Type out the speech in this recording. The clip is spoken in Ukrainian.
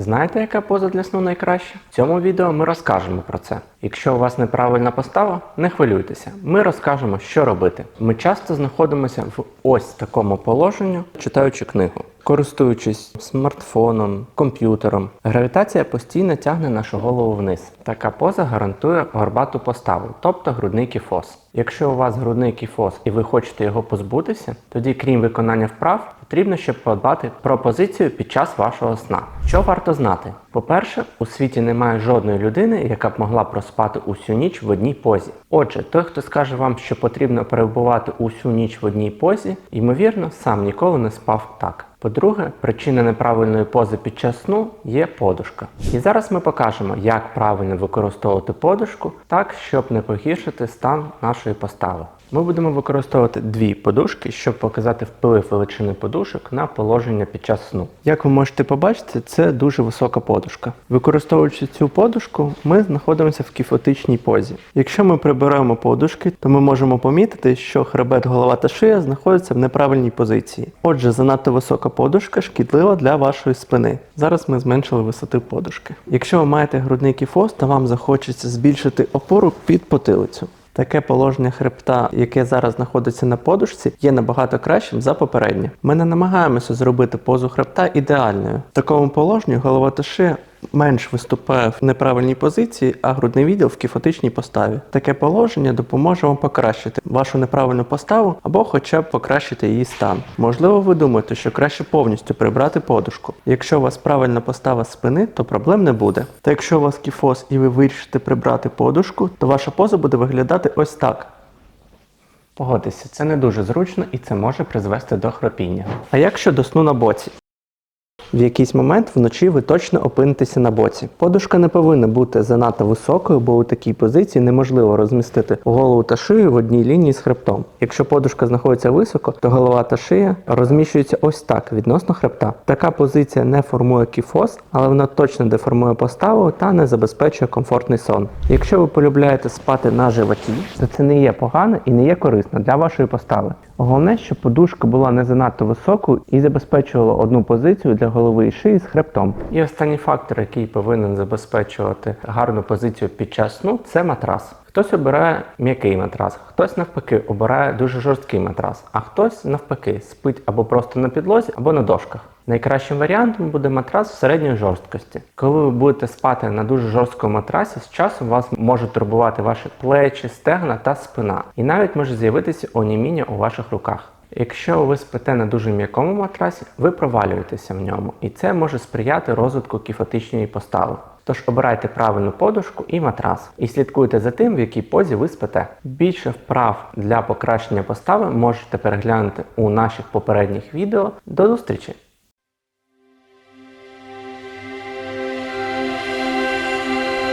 Знаєте, яка поза для сну найкраща? В цьому відео ми розкажемо про це. Якщо у вас неправильна постава, не хвилюйтеся. Ми розкажемо, що робити. Ми часто знаходимося в ось такому положенні, читаючи книгу. Користуючись смартфоном, комп'ютером, гравітація постійно тягне нашу голову вниз. Така поза гарантує горбату поставу, тобто грудний кіфоз. Якщо у вас грудний кіфоз і ви хочете його позбутися, тоді крім виконання вправ, потрібно ще подбати про позицію під час вашого сна. Що варто знати? По-перше, у світі немає жодної людини, яка б могла проспати усю ніч в одній позі. Отже, той, хто скаже вам, що потрібно перебувати усю ніч в одній позі, ймовірно, сам ніколи не спав так. По-друге, причина неправильної пози під час сну є подушка. І зараз ми покажемо, як правильно використовувати подушку так, щоб не погіршити стан нашої постави. Ми будемо використовувати дві подушки, щоб показати вплив величини подушок на положення під час сну. Як ви можете побачити, це дуже висока подушка. Використовуючи цю подушку, ми знаходимося в кіфотичній позі. Якщо ми приберемо подушки, то ми можемо помітити, що хребет, голова та шия знаходяться в неправильній позиції. Отже, занадто висока подушка шкідлива для вашої спини. Зараз ми зменшили висоту подушки. Якщо ви маєте грудний кіфоз, то вам захочеться збільшити опору під потилицю. Таке положення хребта, яке зараз знаходиться на подушці, є набагато кращим за попереднє. Ми не намагаємося зробити позу хребта ідеальною. В такому положенні голова та шия менш виступає в неправильній позиції, а грудний відділ в кіфотичній поставі. Таке положення допоможе вам покращити вашу неправильну поставу або хоча б покращити її стан. Можливо, ви думаєте, що краще повністю прибрати подушку. Якщо у вас правильна постава спини, то проблем не буде. Та якщо у вас кіфоз і ви вирішите прибрати подушку, то ваша поза буде виглядати ось так. Погодьтеся, це не дуже зручно і це може призвести до хропіння. А як щодо сну на боці? В якийсь момент вночі ви точно опинитеся на боці. Подушка не повинна бути занадто високою, бо у такій позиції неможливо розмістити голову та шию в одній лінії з хребтом. Якщо подушка знаходиться високо, то голова та шия розміщуються ось так відносно хребта. Така позиція не формує кіфоз, але вона точно деформує поставу та не забезпечує комфортний сон. Якщо ви полюбляєте спати на животі, то це не є погано і не є корисно для вашої постави. Головне, щоб подушка була не занадто високою і забезпечувала одну позицію для голови і шиї з хребтом. І останній фактор, який повинен забезпечувати гарну позицію під час сну, це матрас. Хтось обирає м'який матрас, хтось навпаки обирає дуже жорсткий матрас, а хтось навпаки спить або просто на підлозі, або на дошках. Найкращим варіантом буде матрас середньої жорсткості. Коли ви будете спати на дуже жорсткому матрасі, з часом вас можуть турбувати ваші плечі, стегна та спина, і навіть може з'явитися оніміння у ваших руках. Якщо ви спите на дуже м'якому матрасі, ви провалюєтеся в ньому, і це може сприяти розвитку кіфотичної постави. Тож обирайте правильну подушку і матрас, і слідкуйте за тим, в якій позі ви спите. Більше вправ для покращення постави можете переглянути у наших попередніх відео. До зустрічі!